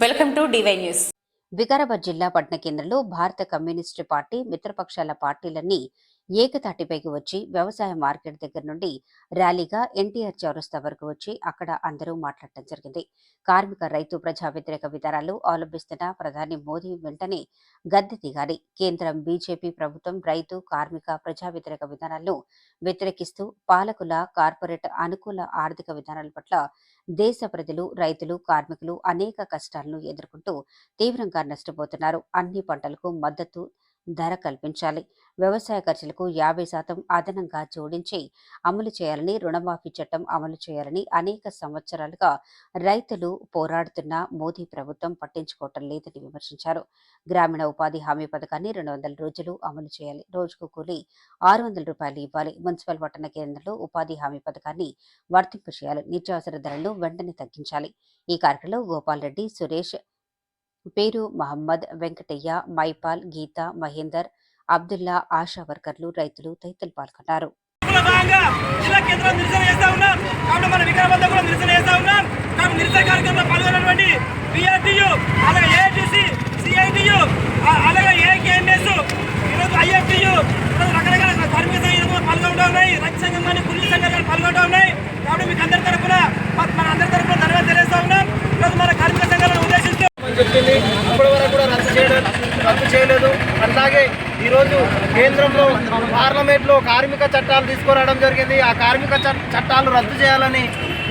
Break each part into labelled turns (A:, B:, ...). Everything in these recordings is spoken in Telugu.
A: Welcome to DY news.
B: Vikarabad జిల్లా పట్టణ కేంద్రంలో భారత కమ్యూనిస్టు పార్టీ మిత్రపక్షాల పార్టీలన్నీ ఏకతాటిపైకి వచ్చి వ్యవసాయ మార్కెట్ దగ్గర నుండి ర్యాలీగా ఎన్టీఆర్ చౌరస్తా వరకు వచ్చి అక్కడ అందరూ మాట్లాడటం జరిగింది. కార్మిక రైతు ప్రజా వ్యతిరేక విధానాలు అవలంబిస్తున్న ప్రధాని మోదీ వెంటనే గద్దె దిగాలి. కేంద్రం బీజేపీ ప్రభుత్వం రైతు కార్మిక ప్రజా వ్యతిరేక విధానాలను వ్యతిరేకిస్తూ పాలకుల కార్పొరేట్ అనుకూల ఆర్థిక విధానాల పట్ల దేశ ప్రజలు రైతులు కార్మికులు అనేక కష్టాలను ఎదుర్కొంటూ తీవ్రంగా నష్టపోతున్నారు. అన్ని పంటలకు మద్దతు ధర కల్పించాలి. వ్యవసాయ ఖర్చులకు యాభై శాతం అదనంగా జోడించి అమలు చేయాలని రుణమాఫీ చట్టం అమలు చేయాలని అనేక సంవత్సరాలుగా రైతులు పోరాడుతున్న మోదీ ప్రభుత్వం పట్టించుకోవటం లేదని విమర్శించారు. గ్రామీణ ఉపాధి హామీ పథకాన్ని రెండు వందల రోజులు అమలు చేయాలి. రోజుకు కూలి ఆరు వందల రూపాయలు ఇవ్వాలి. మున్సిపల్ పట్టణ కేంద్రంలో ఉపాధి హామీ పథకాన్ని వర్తింపు చేయాలి నిత్యావసర ధరలను వెంటనే తగ్గించాలి. ఈ కార్యక్రమంలో గోపాల్ రెడ్డి సురేష్ పేరు మహమ్మద్ వెంకటయ్య మైపాల్ గీత మహేందర్ అబ్దుల్లా ఆశా వర్కర్లు రైతులు తదితరులు పాల్గొన్నారు.
C: లో కేంద్రం కూడా అలాగే రకరకాల ఉన్నాయి. రైతు సంఘం కానీ సంఘాలు ఉన్నాయి. కాబట్టి మీకు అందరి తరఫున మన అందరి తరఫున ధన్యవాదాలు తెలియజేస్తా ఉన్నాం ఈరోజు మన కార్మిక సంఘాలను ఉద్దేశిస్తూ అని చెప్పింది ఇప్పటి వరకు కూడా రద్దు చేయడం రద్దు చేయలేదు అట్లాగే ఈరోజు కేంద్రంలో పార్లమెంట్లో కార్మిక చట్టాలు తీసుకురావడం జరిగింది. ఆ కార్మిక చట్టాలు రద్దు చేయాలని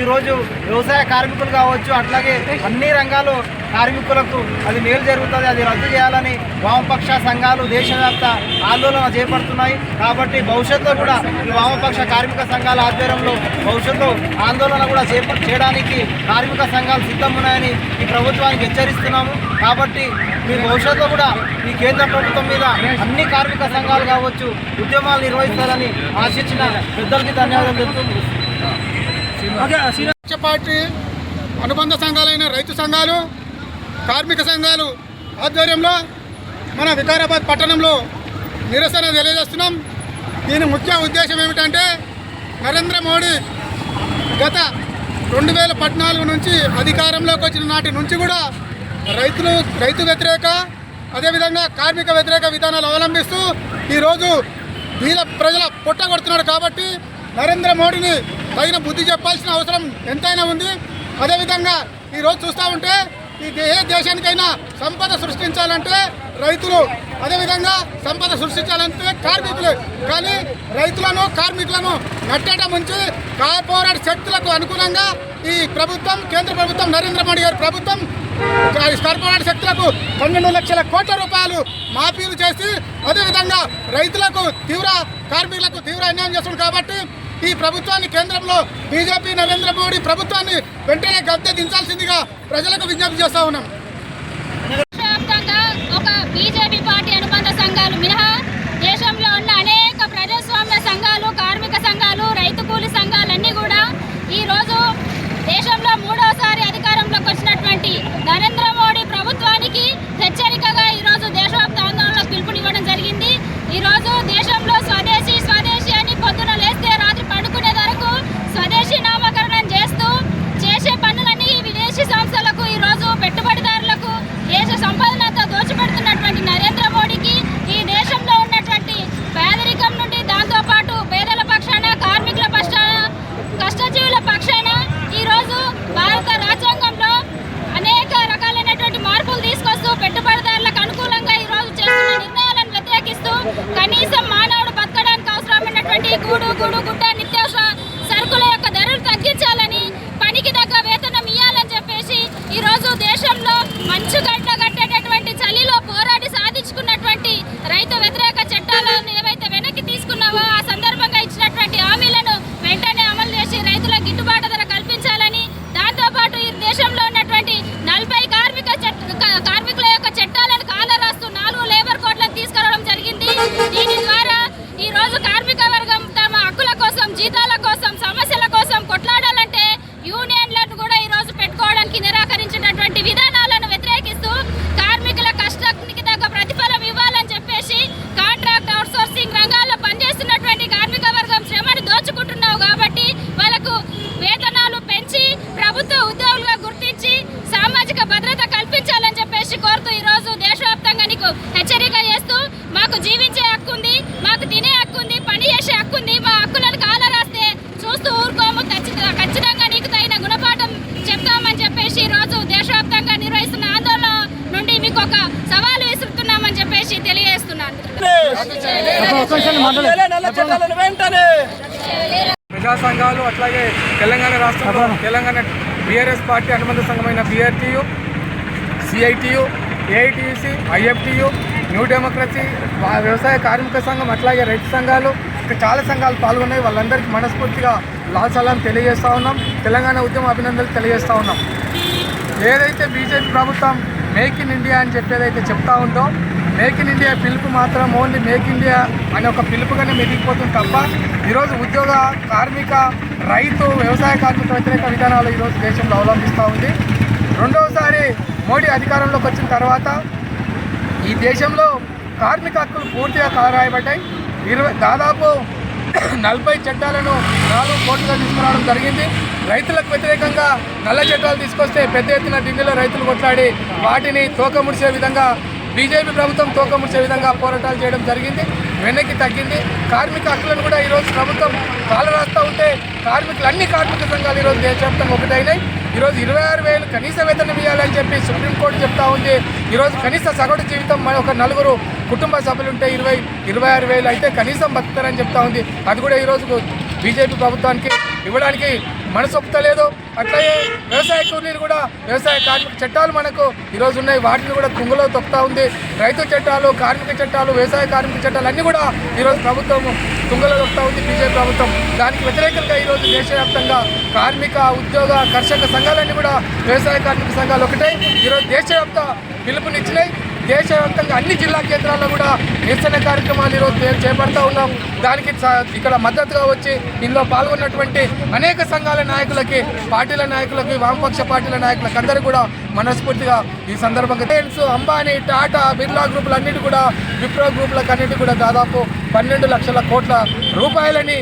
C: ఈరోజు వ్యవసాయ కార్మికులు కావచ్చు అట్లాగే అన్ని రంగాలు కార్మికులకు అది మేలు జరుగుతుంది అది రద్దు చేయాలని వామపక్ష సంఘాలు దేశవ్యాప్త ఆందోళన చేపడుతున్నాయి. కాబట్టి భవిష్యత్తులో కూడా ఈ వామపక్ష కార్మిక సంఘాల ఆధ్వర్యంలో భవిష్యత్తులో ఆందోళన కూడా చేప చేయడానికి కార్మిక సంఘాలు సిద్ధం ఉన్నాయని ఈ ప్రభుత్వానికి హెచ్చరిస్తున్నాము. కాబట్టి మీ భవిష్యత్తులో కూడా ఈ కేంద్ర ప్రభుత్వం మీద అన్ని కార్మిక సంఘాలు కావచ్చు ఉద్యమాలు నిర్వహిస్తారని ఆశించిన పెద్దలకి ధన్యవాదాలు
D: తెలుపుతుంది పార్టీ అనుబంధ సంఘాలైన రైతు సంఘాలు కార్మిక సంఘాలు ఆధ్వర్యంలో మన వికారాబాద్ పట్టణంలో నిరసన తెలియజేస్తున్నాం. దీని ముఖ్య ఉద్దేశం ఏమిటంటే నరేంద్ర మోడీ గత రెండు వేల పద్నాలుగు నుంచి అధికారంలోకి వచ్చిన నాటి నుంచి కూడా రైతులు రైతు వ్యతిరేక అదేవిధంగా కార్మిక వ్యతిరేక విధానాలు అవలంబిస్తూ ఈరోజు వీళ్ళ ప్రజల పొట్టగొడుతున్నాడు కాబట్టి నరేంద్ర మోడీని తగిన బుద్ధి చెప్పాల్సిన అవసరం ఎంతైనా ఉంది. అదేవిధంగా ఈరోజు చూస్తూ ఉంటే ఈ ఏ దేశానికైనా సంపద సృష్టించాలంటే రైతులు అదేవిధంగా సంపద సృష్టించాలంటే కార్మికులు. కానీ రైతులను కార్మికులను నట్టేట ముంచి కార్పొరేట్ శక్తులకు అనుకూలంగా ఈ ప్రభుత్వం కేంద్ర ప్రభుత్వం నరేంద్ర మోడీ గారి ప్రభుత్వం కార్పొరేట్ శక్తులకు పన్నెండు లక్షల కోట్ల రూపాయలు మాఫీలు చేసి అదేవిధంగా రైతులకు తీవ్ర కార్మికులకు తీవ్ర అన్యాయం చేస్తుంది కాబట్టి ఈ ప్రభుత్వాన్ని కేంద్రంలో బీజేపీ నరేంద్ర మోడీ ప్రభుత్వాన్ని వెంటనే గద్దె దించాల్సిందిగా ప్రజలకు విజ్ఞప్తి చేస్తా ఉన్నాం.
E: ఒక బీజేపీ పార్టీ అనుబంధ సంఘాలు మినహా దేశంలో ఉన్న అనేక ప్రజాస్వామ్య సంఘాలు కార్మిక సంఘాలు రైతు కూలి సంఘాలన్నీ కూడా ఈరోజు దేశంలో మూడోసారి అధికారంలోకి వచ్చినటువంటి నరేంద్ర మోడీ ప్రభుత్వానికి హెచ్చరికగా ఈరోజు దేశవ్యాప్త ఆందోళనకు పిలుపునివ్వడం జరిగింది ఈరోజు దేశంలో స్వదేశీ స్వదేశీ అని పొద్దున లేస్తే రాత్రి పడుకునే వరకు స్వదేశీ నామకరణం చేస్తూ చేసే పనులన్నీ ఈ విదేశీ సంస్థలకు ఈరోజు పెట్టుబడిదారులకు దేశ సంపదనంతా దోచిపెడుతున్నటువంటి నరేంద్ర మోడీకి ఈ దేశంలో ఉన్నటువంటి పేదరికం నుండి దాంతోపాటు పేదల పక్షాన కార్మికుల పక్షాన కష్టజీవుల పక్షాన ఈరోజు భారత రాజ్యాంగంలో అనేక రకాలైనటువంటి మార్పులు తీసుకొస్తూ పెట్టుబడిదారులకు అనుకూలంగా ఈరోజు చేస్తున్న నిర్ణయాలను వ్యతిరేకిస్తూ కనీసం మానవుడు బతకడానికి అవసరమైనటువంటి గూడు గుడు గుడ్డ నిత్యావసర సరుకుల యొక్క ధరలు తగ్గించాలని పనికి తగ్గ వేతనం ఇవ్వాలని చెప్పేసి ఈరోజు దేశంలో మంచుగడ్డ గడ్డ కట్టేటటువంటి చలిలో పోరాడి సాధించుకున్నటువంటి రైతు వ్యతిరేక చట్టాలను ఏవైతే వెనక్కి తీసుకున్నావో ఆ సందర్భంగా ఇచ్చినటువంటి హామీలను వెంటనే అమలు చేసి రైతులకు గిట్టుబాటు ధర కల్పించాలని దాంతోపాటు ఈ దేశంలో ఉన్నటువంటి నలభై కార్మిక చట్ట కా- కార్మికుల యొక్క చట్టాలను కాలరాస్తూ నాలుగు లేబర్ కోడ్లను తీసుకురావడం జరిగింది దీని ద్వారా ఈ రోజు కార్మిక వర్గం తమ హక్కుల కోసం జీతాల కోసం సమస్యల కోసం కొట్లాడాలంటే యూనియన్లను కూడా ఈ రోజు పెట్టుకోవడానికి నిరాకరించినటువంటి విధానాలను వ్యతిరేకిస్తూ కార్మికుల కష్టానికి తగ్గ ప్రతిఫలం ఇవ్వాలని చెప్పేసి కాంట్రాక్ట్ అవుట్సోర్సింగ్ రంగాల్లో పనిచేస్తున్నటువంటి కార్మిక వర్గం శ్రమను దోచుకుంటున్నావు కాబట్టి వాళ్ళకు వేతనాలు పెంచి ప్రభుత్వ ఉద్యోగులుగా గుర్తించి సామాజిక భద్రత కల్పించి
C: చట్టాలను వెంటనే
A: ప్రజా సంఘాలు అట్లాగే తెలంగాణ రాష్ట్రంలో తెలంగాణ బీఆర్ఎస్ పార్టీ అనుబంధ సంఘమైన BRTU CITU AITUC IFTU new democracy వ్యవసాయ కార్మిక సంఘం అట్లాగే రైతు సంఘాలు ఇంకా చాలా సంఘాలు పాల్గొన్నాయి. వాళ్ళందరికీ మనస్ఫూర్తిగా లాల్ సలాం తెలియజేస్తూ ఉన్నాం. తెలంగాణ ఉద్యమ అభినందనలు తెలియజేస్తూ ఉన్నాం. ఏదైతే బీజేపీ ప్రభుత్వం మేక్ ఇన్ ఇండియా అని చెప్పేదైతే చెప్తా ఉందో మేక్ ఇన్ ఇండియా పిలుపు మాత్రం ఓన్లీ మేక్ ఇండియా అనే ఒక పిలుపుగానే మెదిగిపోతుంది తప్ప ఈరోజు ఉద్యోగ కార్మిక రైతు వ్యవసాయ కార్మిక వ్యతిరేక విధానాలు ఈరోజు దేశంలో అవలంబిస్తూ ఉంది. రెండవసారి మోడీ అధికారంలోకి వచ్చిన తర్వాత ఈ దేశంలో కార్మిక హక్కులు పూర్తిగా కారాయబడ్డాయి. ఇరవై దాదాపు నలభై చట్టాలను నాలుగు కోట్లుగా తీసుకురావడం జరిగింది. రైతులకు వ్యతిరేకంగా నల్ల చట్టాలు తీసుకొస్తే పెద్ద ఎత్తున ఢిల్లీలో రైతులు కొట్లాడి వాటిని తోకముడిసే విధంగా బీజేపీ ప్రభుత్వం తోకముడిచే విధంగా పోరాటాలు చేయడం జరిగింది వెనక్కి తగ్గింది. కార్మిక హక్కులను కూడా ఈరోజు ప్రభుత్వం కాలు రాస్తూ ఉంటే కార్మికులు అన్ని కార్మిక సంఘాలు ఈరోజు దేశవ్యాప్తంగా ఒకటైనాయి. ఈరోజు ఇరవై ఆరు వేలు కనీస వేతనం ఇవ్వాలని చెప్పి సుప్రీంకోర్టు చెప్తా ఉంది. ఈరోజు కనీస సగటు జీవితం మన ఒక నలుగురు కుటుంబ సభ్యులుంటే ఇరవై ఇరవై ఆరు వేలు అయితే కనీసం బతుకుతారని చెప్తా ఉంది. అది కూడా ఈరోజు బీజేపీ ప్రభుత్వానికి ఇవ్వడానికి మనసు ఒప్పుతలేదు. అట్లాగే వ్యవసాయ కూలీలు కూడా వ్యవసాయ కార్మిక చట్టాలు మనకు ఈరోజు ఉన్నాయి. వాటిని కూడా తుంగలో తొక్కుతా ఉంది. రైతు చట్టాలు కార్మిక చట్టాలు వ్యవసాయ కార్మిక చట్టాలు అన్నీ కూడా ఈరోజు ప్రభుత్వం తుంగలో తొక్కుతా ఉంది బీజేపీ ప్రభుత్వం. దానికి వ్యతిరేకంగా ఈరోజు దేశవ్యాప్తంగా కార్మిక ఉద్యోగ కర్షక సంఘాలన్నీ కూడా వ్యవసాయ కార్మిక సంఘాలు ఒకటే. ఈరోజు దేశవ్యాప్త పిలుపునిచ్చినాయి. దేశవ్యాప్తంగా అన్ని జిల్లా కేంద్రాల్లో కూడా నిరసన కార్యక్రమాలు ఈరోజు చేపడతా ఉన్నాం. దానికి ఇక్కడ మద్దతుగా వచ్చి ఇందులో పాల్గొన్నటువంటి అనేక సంఘాల నాయకులకి పార్టీల నాయకులకి వామపక్ష పార్టీల నాయకులకు అందరూ కూడా మనస్ఫూర్తిగా ఈ సందర్భంగా రిలయన్స్ అంబానీ టాటా బిర్లా గ్రూపులు అన్నిటి కూడా విప్రో గ్రూపులకు అన్నిటి కూడా దాదాపు పన్నెండు లక్షల కోట్ల రూపాయలని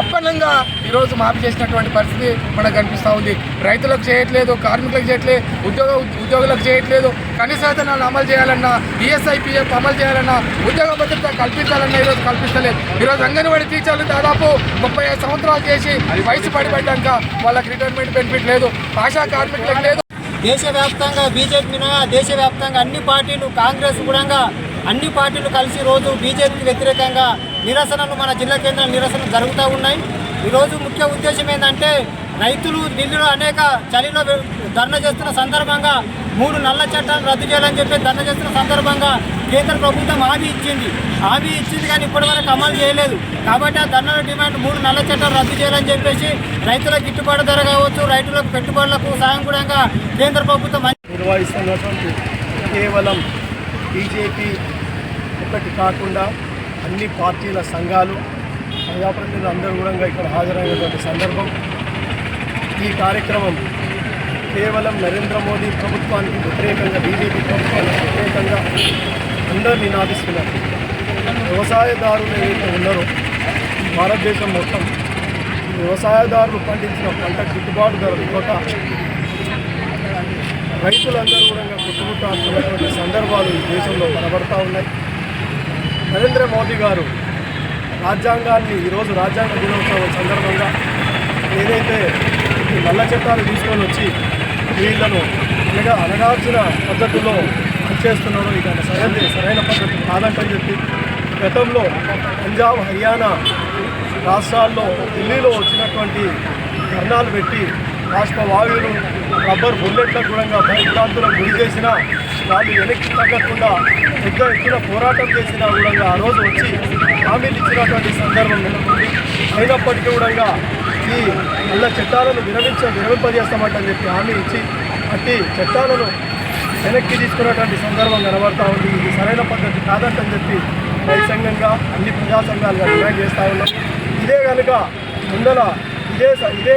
A: అప్పనంగా ఈరోజు మాఫీ చేసినటువంటి పరిస్థితి మనకు కనిపిస్తూ ఉంది. రైతులకు చేయట్లేదు కార్మికులకు చేయట్లేదు ఉద్యోగ ఉద్యోగులకు చేయట్లేదు. కనీస అమలు చేయాలన్నా ఈఎస్ఐపిఎఫ్ అమలు చేయాలన్నా ఉద్యోగ భద్రత కల్పించాలన్నా ఈరోజు కల్పిస్తలేదు. ఈరోజు అంగన్వాడీ టీచర్లు దాదాపు ముప్పై ఐదు సంవత్సరాలు చేసి వయసు పడిపడ్డాక వాళ్ళకి రిటైర్మెంట్ బెనిఫిట్ లేదు. ఆశా కార్మికులకు లేదు.
F: దేశవ్యాప్తంగా బీజేపీ మినహా దేశవ్యాప్తంగా అన్ని పార్టీలు కాంగ్రెస్ కూడా అన్ని పార్టీలు కలిసి రోజు బీజేపీకి వ్యతిరేకంగా నిరసనలు మన జిల్లా కేంద్రం నిరసనలు జరుగుతూ ఉన్నాయి. ఈరోజు ముఖ్య ఉద్దేశం ఏంటంటే రైతులు ఢిల్లీలో అనేక చలిలో వె- ధర్నా చేస్తున్న సందర్భంగా మూడు నల్ల చట్టాలు రద్దు చేయాలని చెప్పి ధర్నా చేస్తున్న సందర్భంగా కేంద్ర ప్రభుత్వం హామీ ఇచ్చింది. హామీ ఇచ్చింది కానీ ఇప్పటివరకు అమలు చేయలేదు. కాబట్టి ఆ ధర్నాల డిమాండ్ మూడు నల్ల చట్టాలు రద్దు చేయాలని చెప్పేసి రైతులకు గిట్టుబాటు ధర కావచ్చు రైతులకు పెట్టుబడులకు సాయం కూడా కేంద్ర ప్రభుత్వం
G: నిర్వహిస్తున్నటువంటి కేవలం బీజేపీ ఒకటి కాకుండా అన్ని పార్టీల సంఘాలు ప్రజాప్రతినిధులు అందరూ కూడా ఇక్కడ హాజరైనటువంటి సందర్భం. ఈ కార్యక్రమం కేవలం నరేంద్ర మోదీ ప్రభుత్వానికి వ్యతిరేకంగా బీజేపీ ప్రభుత్వానికి వ్యతిరేకంగా అందరూ నినాదిస్తున్నారు వ్యవసాయదారులు ఏదైతే ఉన్నారో భారతదేశం మొత్తం వ్యవసాయదారులు పండించిన పంట గిట్టుబాటు ధర ఇవ్వక రైతులందరూ కూడా కుట్టుముట్టాడుతున్నటువంటి సందర్భాలు ఈ దేశంలో కనబడతా ఉన్నాయి. నరేంద్ర మోదీ గారు రాజ్యాంగాన్ని ఈరోజు రాజ్యాంగ దినోత్సవం సందర్భంగా ఏదైతే ఈ నల్ల చట్టాలు తీసుకొని వచ్చి వీళ్ళను అనగా అనగాల్సిన పద్ధతిలో పనిచేస్తున్నారో ఇక సరైన సరైన పద్ధతి కాదంటని చెప్పి గతంలో పంజాబ్ హర్యానా రాష్ట్రాల్లో ఢిల్లీలో వచ్చినటువంటి ధర్నాలు పెట్టి రాష్ట్ర వాయువులు రబ్బర్ బుల్లెట్లకు కూడా భయభ్రాంతులకు గురి చేసిన వాళ్ళు వెనక్కి తగ్గకుండా పెద్ద ఎత్తున పోరాటం చేసిన కూడా ఆ రోజు వచ్చి హామీలు ఇచ్చినటువంటి సందర్భం నెలకొంది అయినప్పటికీ కూడా ఈ నల్ల చట్టాలను విరమించ విరమింపజేస్తామంటని చెప్పి హామీ ఇచ్చి అట్టి చట్టాలను వెనక్కి తీసుకున్నటువంటి సందర్భం కనబడతా ఉంది. ఇది సరైన పద్ధతి కాదంటని చెప్పి రైతు అన్ని ప్రజా సంఘాలుగా డిమాండ్ చేస్తూ ఉన్నాం. ఇదే కనుక ముందల ఇదే స- ఇదే